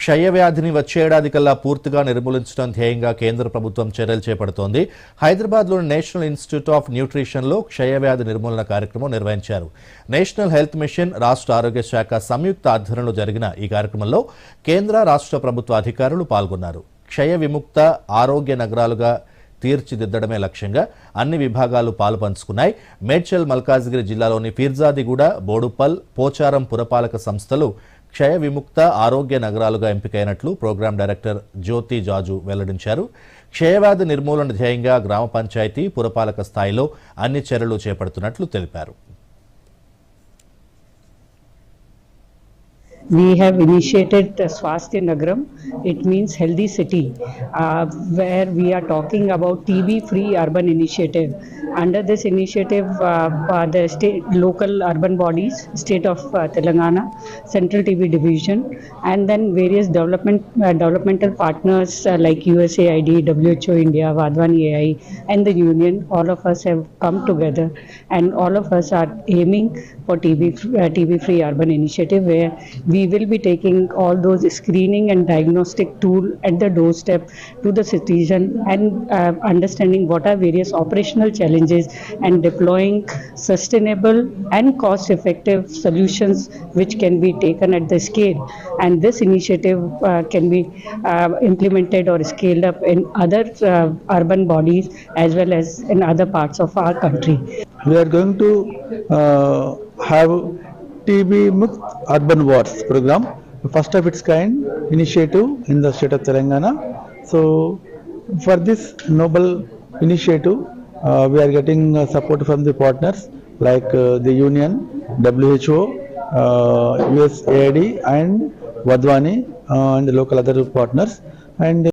క్షయవ్యాధిని వచ్చే కల్లా పూర్తిగా నిర్మూలించడం ధ్యేయంగా కేంద్ర ప్రభుత్వం చర్యలు చేపడుతోంది. హైదరాబాద్లోని నేషనల్ ఇన్స్టిట్యూట్ ఆఫ్ న్యూట్రిషన్లో క్షయవ్యాధి నిర్మూలన కార్యక్రమం నిర్వహించారు. నేషనల్ హెల్త్ మిషన్ రాష్ట్ర ఆరోగ్య శాఖ సంయుక్త ఆధ్వర్యంలో జరిగిన ఈ కార్యక్రమంలో కేంద్ర రాష్ట్ర ప్రభుత్వ అధికారులు పాల్గొన్నారు. క్షయ విముక్త ఆరోగ్య నగరాలుగా తీర్చిదిద్దడమే లక్ష్యంగా అన్ని విభాగాలు పాలు పంచుకున్నాయి. మేడ్చల్ మల్కాజ్గిరి జిల్లాలోని ఫిర్జాదిగూడ బోడుపల్ పోచారం పురపాలక సంస్థలు క్షయ విముక్త ఆరోగ్య నగరాలుగా ఎంపికైనట్లు ప్రోగ్రాం డైరెక్టర్ జ్యోతి జాజు వెల్లడించారు. క్షయవ్యాధి నిర్మూలన ధ్యేయంగా గ్రామ పంచాయతీ పురపాలక స్థాయిలో అన్ని చర్యలు చేపడుతున్నట్లు తెలిపారు. We have initiated Swasthya Nagaram. It means healthy city, uh, where we are talking about TB-free urban initiative. Under this initiative, uh, the state, local urban bodies, state of uh, Telangana, Central TB Division, and then various development uh, developmental partners uh, like USAID, WHO India, Vadvani AI, and the union. All of us have come together, and all of us are aiming for TB uh, TB-free urban initiative, where we will be taking all those screening and diagnostic tool at the doorstep to the citizen and uh, understanding what are various operational challenges and deploying sustainable and cost-effective solutions which can be taken at the scale. And this initiative uh, can be uh, implemented or scaled up in other uh, urban bodies as well as in other parts of our country. we are going to uh, have TB Mukt Urban Wards program, first of its kind initiative in the state of Telangana. So, for this noble initiative, uh, we are getting uh, support from the partners like uh, the Union, WHO, uh, USAID, and Vadwani uh, and the local other partners. And